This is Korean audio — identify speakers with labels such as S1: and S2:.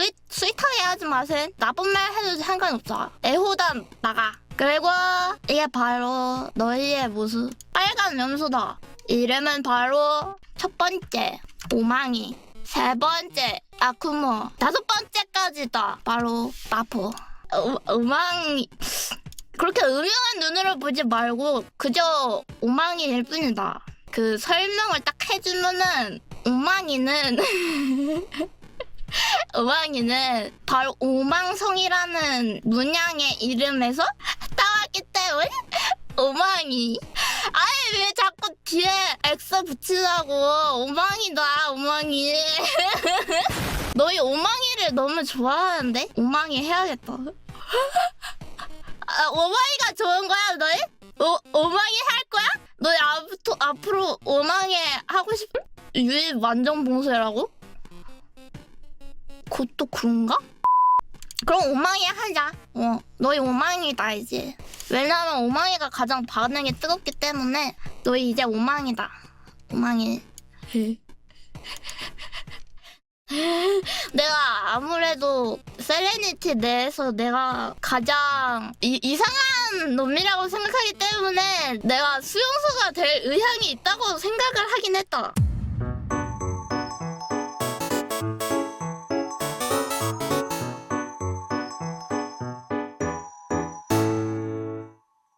S1: 스윗 스윗하게 하지 마세요. 나쁜 말 해도 상관없어. 애호단 나가. 그리고 이게 바로 너희의 모습. 빨간 염소다. 이름은 바로 첫 번째 오망이. 세 번째 아쿠모. 다섯 번째까지다. 바로 나포. 오, 오망이. 그렇게 음흉한 눈으로 보지 말고 그저 오망이일 뿐이다. 그 설명을 딱 해주면은 오망이는 오망이는 바로 오망성이라는 문양의 이름에서 따왔기 때문에 오망이. 아니 왜 자꾸 뒤에 엑스 붙이라고 오망이다 오망이. 너희 오망이를 너무 좋아하는데 오망이 해야겠다. 아, 오망이가 좋은 거야 너희? 오, 오망이 할 거야? 너희 앞으로, 앞으로 오망이 하고 싶... 유일 완전 봉쇄라고? 그것도 그런가? 그럼 오망이 하자. 어, 너희 오망이다 이제. 왜냐면 오망이가 가장 반응이 뜨겁기 때문에 너희 이제 오망이다. 오망이. 내가 아무래도 세레니티 내에서 내가 가장 이, 이상한 놈이라고 생각하기 때문에 내가 수용소가 될 의향이 있다고 생각을 하긴 했다.